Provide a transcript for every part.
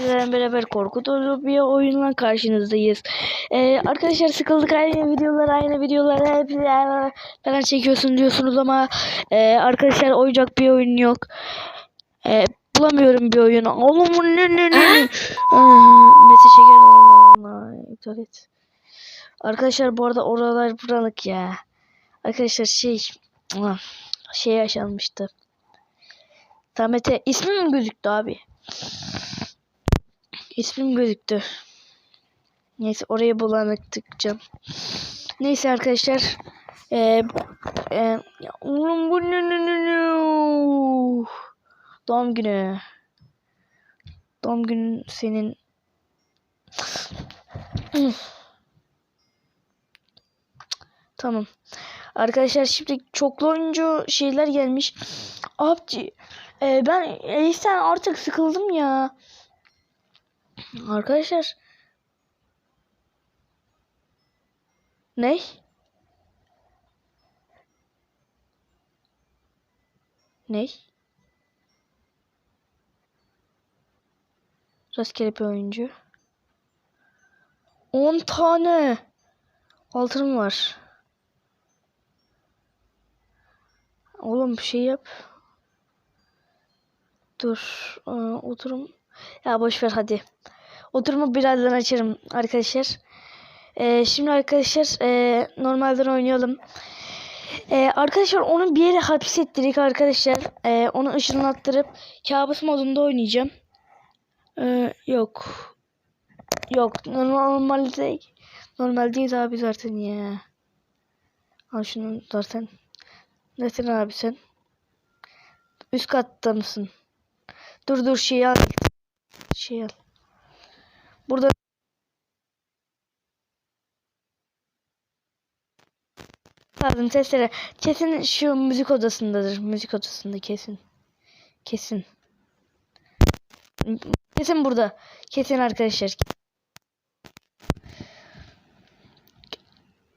sizlerle beraber korku bir oyunla karşınızdayız. Ee, arkadaşlar sıkıldık aynı videolar aynı videolar hep falan çekiyorsun diyorsunuz ama e, arkadaşlar oyuncak bir oyun yok. E, bulamıyorum bir oyun. Oğlum ne ne ne? Mete Şeker Allah Allah iptal et. Arkadaşlar bu arada oralar buranık ya. Arkadaşlar şey ah, şey yaşanmıştı. Samet'e ismim mi gözüktü abi? İsmim gözüktü. Neyse orayı bulanık tıkacağım. Neyse arkadaşlar. Ee, e, oğlum bu? Doğum günü. Doğum günün senin. tamam. Arkadaşlar şimdi çoklu oyuncu şeyler gelmiş. Abi e, ben Ace'den artık sıkıldım ya. Arkadaşlar. Ne? Ne? Rastgele bir oyuncu. 10 tane altınım var. Oğlum bir şey yap. Dur. Aa, oturum. Ya boş ver hadi. Oturumu birazdan açarım arkadaşlar. Ee, şimdi arkadaşlar e, normalden oynayalım. Ee, arkadaşlar onu bir yere hapsettirdik arkadaşlar. Ee, onu ışınlattırıp kabus modunda oynayacağım. Ee, yok. Yok. Normal değil. Normal değil abi zaten ya. Al şunu zaten. Nesin abi sen? Üst katta mısın? Dur dur şey al. Şey al. Burada lazım testere. Kesin şu müzik odasındadır. Müzik odasında kesin. Kesin. Kesin burada. Kesin arkadaşlar.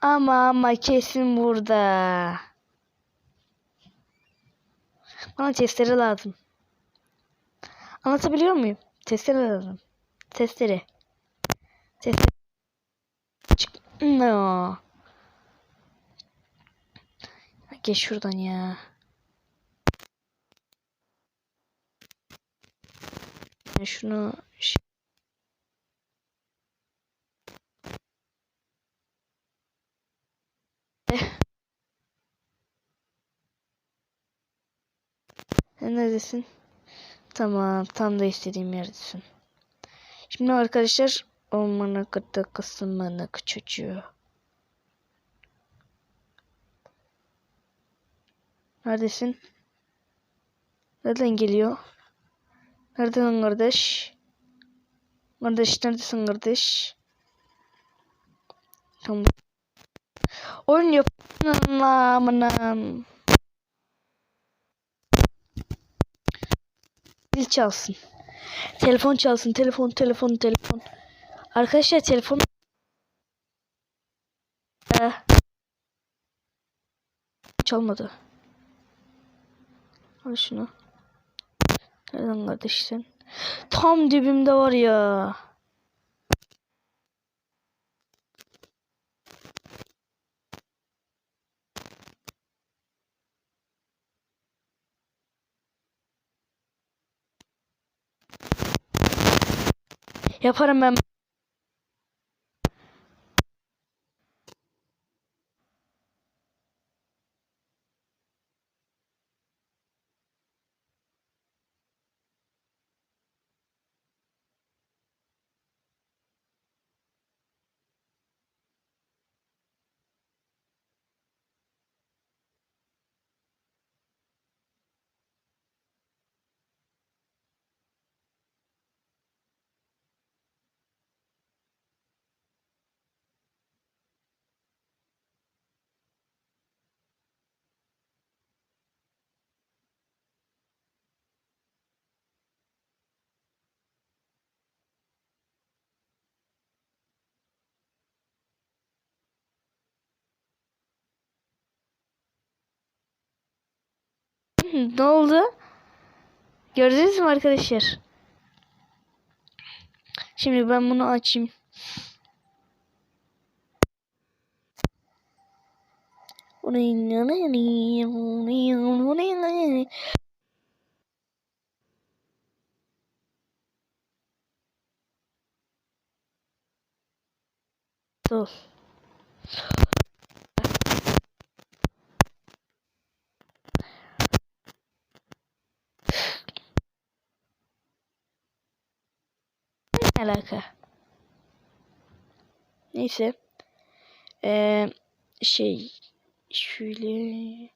Ama ama kesin burada. Bana testere lazım. Anlatabiliyor muyum? Testere lazım. Testere. Testere. Çık. No. Geç şuradan ya. Ben şunu şey- Sen neredesin? Tamam, tam da istediğim yerdesin. Şimdi arkadaşlar ormana kıta kısımına çocuğu. Neredesin? Nereden geliyor? Nereden kardeş? Kardeş neredesin kardeş? Tamam. Oyun yap. Amına. Zil çalsın. Telefon çalsın. Telefon, telefon, telefon. Arkadaşlar telefon. Ee, çalmadı. Al şunu. Nereden kardeş sen? Tam dibimde var ya. Yaparım ben. Ne oldu? Gördünüz mü arkadaşlar? Şimdi ben bunu açayım. Dur. Ne alaka? Neyse. Ee, şey şöyle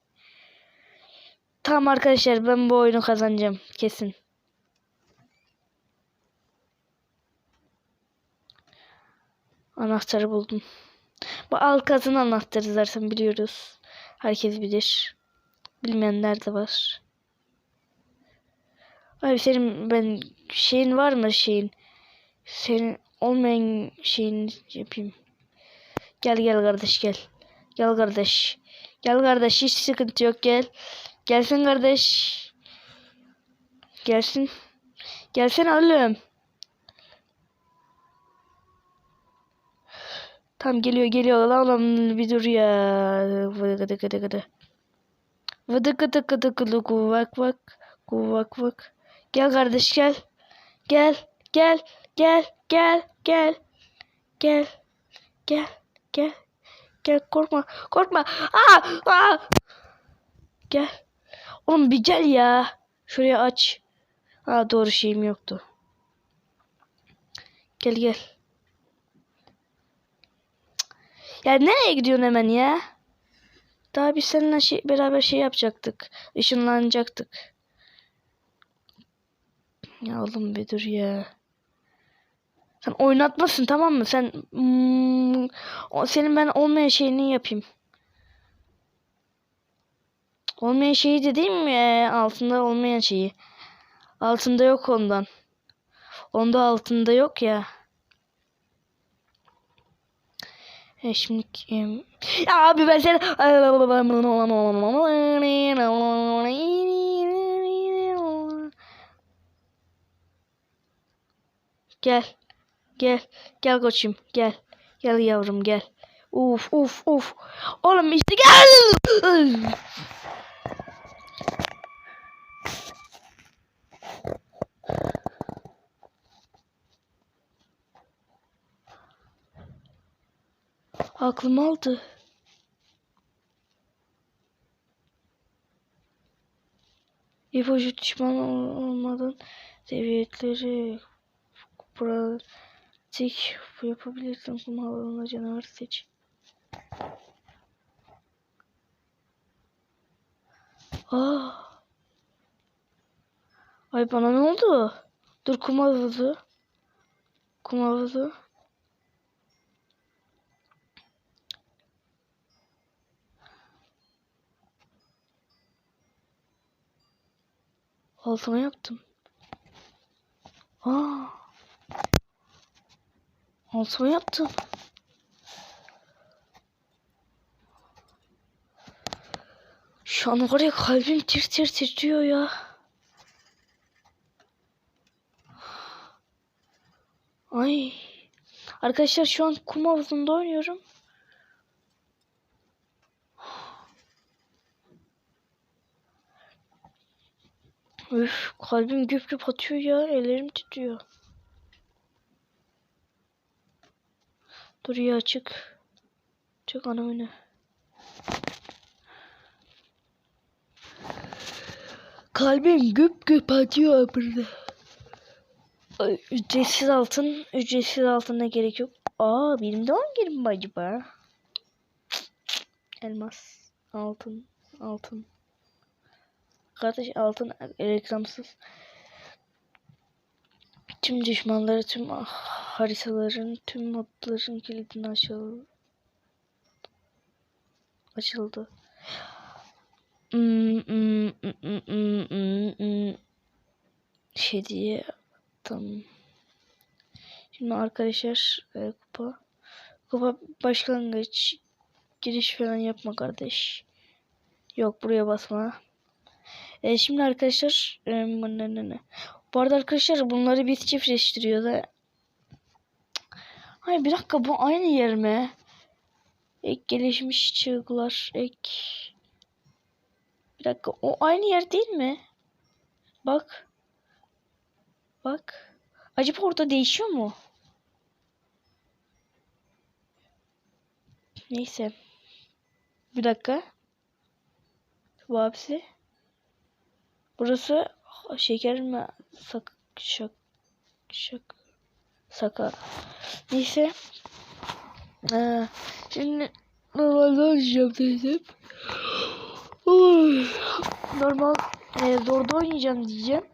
Tamam arkadaşlar ben bu oyunu kazanacağım kesin. Anahtarı buldum. Bu Alkaz'ın anahtarı zaten biliyoruz. Herkes bilir. Bilmeyenler de var. Abi senin ben şeyin var mı şeyin? Senin olmayan şeyini yapayım. Gel gel kardeş gel. Gel kardeş. Gel kardeş hiç sıkıntı yok gel. Gelsin kardeş. Gelsin. Gelsin oğlum. Tam geliyor geliyor lan oğlum bir dur ya. Vıdı gıdı gıdı. Vıdı gıdı gıdı gıdı kuvak vak. Kuvak vak. Gel kardeş gel. Gel gel gel gel gel. Gel. Gel gel. Gel korkma. Korkma. Aa, aa. Gel. Oğlum bir gel ya. Şuraya aç. Ha doğru şeyim yoktu. Gel gel. Ya nereye gidiyorsun hemen ya? Daha biz seninle şey, beraber şey yapacaktık. Işınlanacaktık. Ya oğlum bir dur ya. Sen oynatmasın tamam mı? Sen o, senin ben olmayan şeyini yapayım. Olmayan şeyi dediğim? Ee, altında olmayan şeyi. Altında yok ondan. Onda altında yok ya. E şimdi ya abi ben seni Gel. Gel. Gel koçum gel. Gel yavrum gel. Uf uf uf. Oğlum işte gel. Aklım aldı. İpucu düşman ol- olmadan seviyetleri pratik yapabilirsin. Kum alanına canavar seç. Aa. Ay bana ne oldu? Dur kum havuzu. Kum havuzu. Altıma yaptım. Aa. Altıma yaptım. Şu an var ya kalbim tir tir titriyor ya. Ay. Arkadaşlar şu an kum havuzunda oynuyorum. Üf kalbim güp güp atıyor ya. Ellerim titriyor. Dur ya çık. Çık ana oyna. Kalbim güp güp atıyor burada. Ücretsiz altın. Ücretsiz altına gerek yok. Aa benim doğum günüm mü acaba? Elmas. Altın. Altın. Kardeş altın reklamsız. Tüm düşmanları, tüm ah, haritaların, tüm modların kilidini açıl açıldı. Hmm, hmm, hmm, hmm, hmm, hmm, hmm. Şey diye tamam. Şimdi arkadaşlar e, kupa kupa başlangıç giriş falan yapma kardeş. Yok buraya basma. E, şimdi arkadaşlar e, ne, ne, ne. Bu arada arkadaşlar bunları bir çiftleştiriyor da Hayır bir dakika bu aynı yer mi? Ek gelişmiş çığlıklar ek. Bir dakika o aynı yer değil mi? Bak. Bak. Acaba orada değişiyor mu? Neyse. Bir dakika. Bu hapsi. Burası şeker mi? Sak şak şak saka. Neyse. Ee, şimdi normalde oynayacağım. Oy. Normal e, zorda oynayacağım diyeceğim.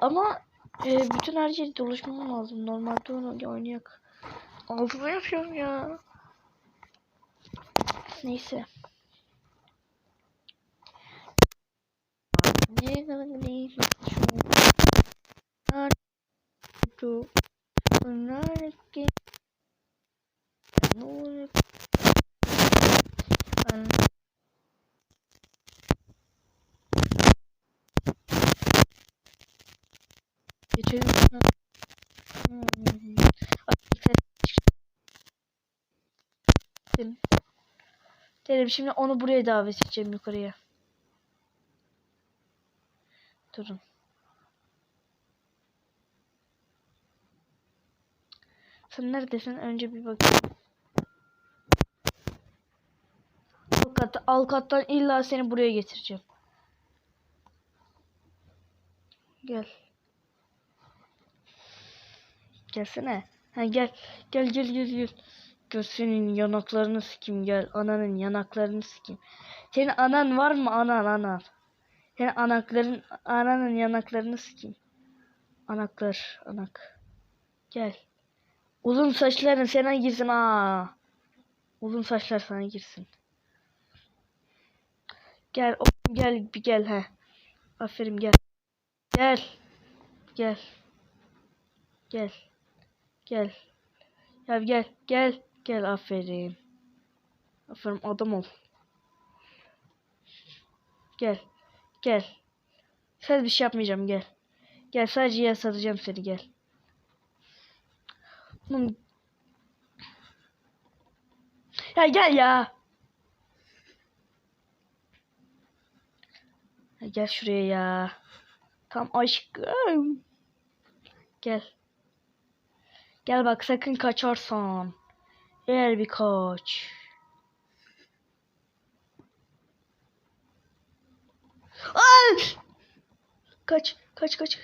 Ama e, bütün her yeri dolaşmam lazım. Normalde onu oynayak. Altıma yapıyorum ya. Neyse. Şu Bunlar ki Nur Geçelim. Hmm. Dedim şimdi onu buraya davet edeceğim yukarıya. Durun. Sen neredesin? Önce bir bakayım. Alt, kat, alt kattan illa seni buraya getireceğim. Gel. Gelsene. Ha gel. Gel gel gel gel. Senin yanaklarını sikeyim gel. Ananın yanaklarını sikeyim. Senin anan var mı anan anan? Senin anakların ananın yanaklarını sikeyim. Anaklar anak. Gel. Uzun saçların sana girsin ha. Uzun saçlar sana girsin. Gel gel bir gel he. Aferin gel. Gel. Gel. Gel. Gel. Ya gel gel gel aferin. Aferin adam ol. Gel. Gel. Sen bir şey yapmayacağım gel. Gel sadece yer satacağım seni gel. Oğlum. Ya gel ya. ya. Gel şuraya ya. Tam aşkım. Gel. Gel bak sakın kaçarsan. Eğer bir kaç. Ay! Kaç, kaç, kaç.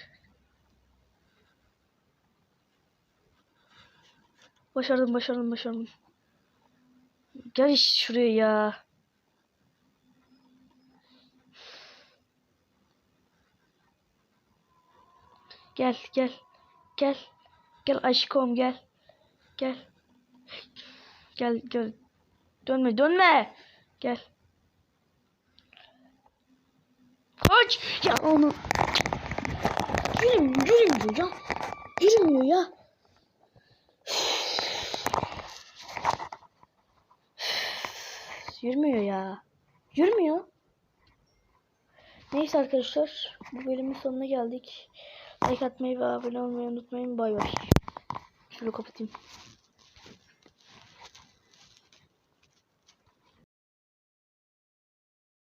Başardım, başardım, başardım. Gel işte şuraya ya. Gel, gel. Gel. Gel aşkım gel. Gel. Gel, gel. Dönme, dönme. Gel. Kaç. Ya onu. Yürümüyor, yürümüyor ya. Yürümüyor ya. Yürümüyor ya. Yürümüyor. Neyse arkadaşlar. Bu bölümün sonuna geldik. Like atmayı ve abone olmayı unutmayın. Bay bay. Şunu kapatayım.